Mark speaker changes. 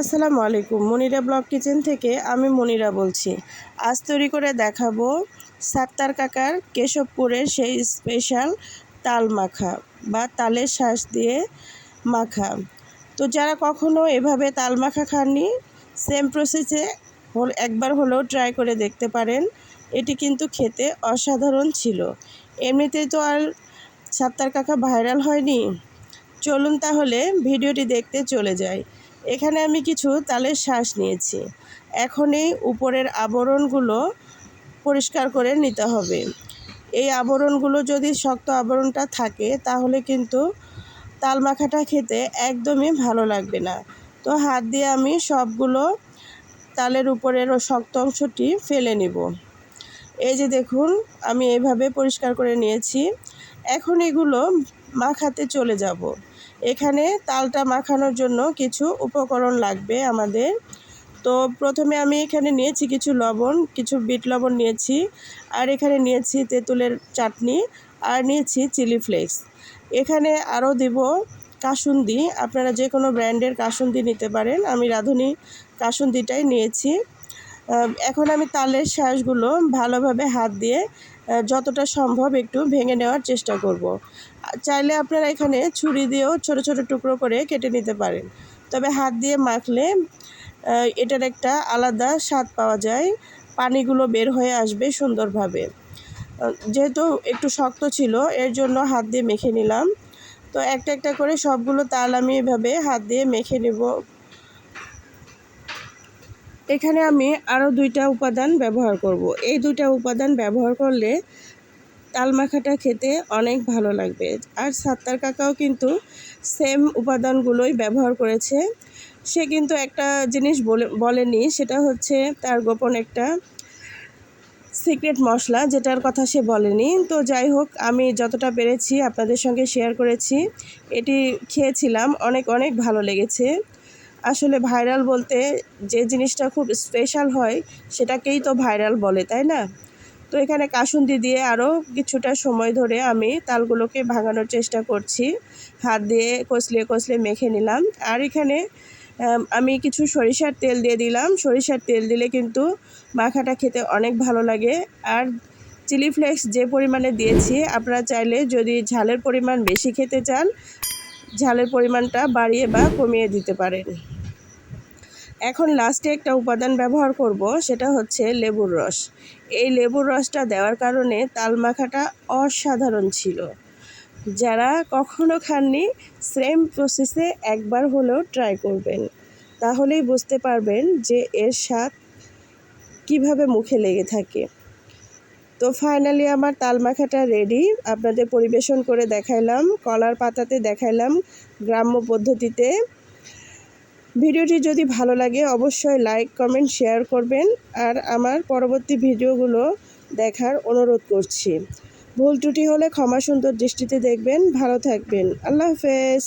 Speaker 1: আসসালামু আলাইকুম, Monira blog kitchen থেকে আমি মনিরা বলছি। আজ তৈরি করে দেখাবো সাত্তার কাকার কেশবপুরের সেই স্পেশাল তাল মাখা বা তালের শ্বাস দিয়ে মাখা। তো যারা কখনো এভাবে তাল মাখা খাননি সেম প্রসেসে একবার হলেও ট্রাই করে দেখতে পারেন। এটি কিন্তু খেতে অসাধারণ ছিল। এমনিতেই তো আর সাত্তার কাকা ভাইরাল হয়নি। চলুন তাহলে ভিডিওটি দেখতে চলে যাই। এখানে আমি কিছু তালের শ্বাস নিয়েছি। এখন এই উপরের আবরণগুলো পরিষ্কার করে নিতে হবে। এই আবরণগুলো যদি শক্ত আবরণটা থাকে, তাহলে কিন্তু তাল মাখাটা খেতে একদমই ভালো লাগবে না। তো হাত দিয়ে আমি সবগুলো তালের উপরের শক্ত অংশটি ফেলে নেব। এই যে দেখুন, আমি এভাবে পরিষ্কার করে নিয়েছি। এখন এগুলো মাখাতে চলে যাব। এখানে তালটা মাখানোর জন্য কিছু উপকরণ লাগবে আমাদের। তো প্রথমে আমি এখানে নিয়েছি কিছু লবণ, কিছু বিট লবণ নিয়েছি, আর এখানে নিয়েছি তেঁতুলের চাটনি, আর নিয়েছি চিলি ফ্লেক্স। এখানে আরও দেব কাসুন্দি, আপনারা যে কোনো ব্র্যান্ডের কাসুন্দি নিতে পারেন। আমি রাঁধুনি কাসুন্দিটাই নিয়েছি। এখন আমি তালের শ্বাসগুলো ভালোভাবে হাত দিয়ে যতটা সম্ভব একটু ভেঙে নেওয়ার চেষ্টা করব। চাইলে আপনারা এখানে ছুরি দিয়েও ছোট ছোট টুকরো করে কেটে নিতে পারেন। তবে হাত দিয়ে মাখলে এটার একটা আলাদা স্বাদ পাওয়া যায়। পানিগুলো বের হয়ে আসবে সুন্দরভাবে। যেহেতু একটু শক্ত ছিল, এর জন্য হাত দিয়ে মেখে নিলাম। তো একটা একটা করে সবগুলো তাল আমি এভাবে হাত দিয়ে মেখে নেব। এখানে আমি আরও দুইটা উপাদান ব্যবহার করব। এই দুইটা উপাদান ব্যবহার করলে তাল মাখাটা খেতে অনেক ভালো লাগবে। আর সাত্তার কাকাও কিন্তু সেম উপাদানগুলোই ব্যবহার করেছে। সে কিন্তু একটা জিনিস বলে, বলেনি, সেটা হচ্ছে তার গোপন একটা সিক্রেট মশলা, যেটার কথা সে বলেনি। তো যাই হোক, আমি যতটা পেরেছি আপনাদের সঙ্গে শেয়ার করেছি। এটি খেয়েছিলাম, অনেক অনেক ভালো লেগেছে। আসলে ভাইরাল বলতে যে জিনিসটা খুব স্পেশাল হয়, সেটাকেই তো ভাইরাল বলে, তাই না? তো এখানে কাসুন্দি দিয়ে আরও কিছুটা সময় ধরে আমি তালগুলোকে ভাঙানোর চেষ্টা করছি। হাত দিয়ে কষলিয়ে কষলিয়ে মেখে নিলাম। আর এখানে আমি কিছু সরিষার তেল দিয়ে দিলাম। সরিষার তেল দিলে কিন্তু মাখাটা খেতে অনেক ভালো লাগে। আর চিলি ফ্লেক্স যে পরিমাণে দিয়েছি, আপনারা চাইলে যদি ঝালের পরিমাণ বেশি খেতে চান ঝালের পরিমাণটা বাড়িয়ে বা কমিয়ে দিতে পারেন। এখন লাস্টে একটা উপাদান ব্যবহার করব, সেটা হচ্ছে লেবুর রস। এই লেবুর রসটা দেওয়ার কারণে তাল মাখাটা অসাধারণ ছিল। যারা কখনো খাননি সেম প্রসেসে একবার হলেও ট্রাই করবেন। তাহলেই বুঝতে পারবেন যে এর স্বাদ কীভাবে মুখে লেগে থাকে। তো ফাইনালি আমার তাল মাখাটা রেডি আপনাদের পরিবেশন করে দেখাইলাম, কলার পাতাতে দেখাইলাম গ্রাম্য পদ্ধতিতে। ভিডিওটি যদি ভালো লাগে অবশ্যই লাইক কমেন্ট শেয়ার করবেন। আর আমার পরবর্তী ভিডিওগুলো দেখার অনুরোধ করছি। ভুল ত্রুটি হলে ক্ষমা সুন্দর দৃষ্টিতে দেখবেন। ভালো থাকবেন। আল্লাহ হাফেজ।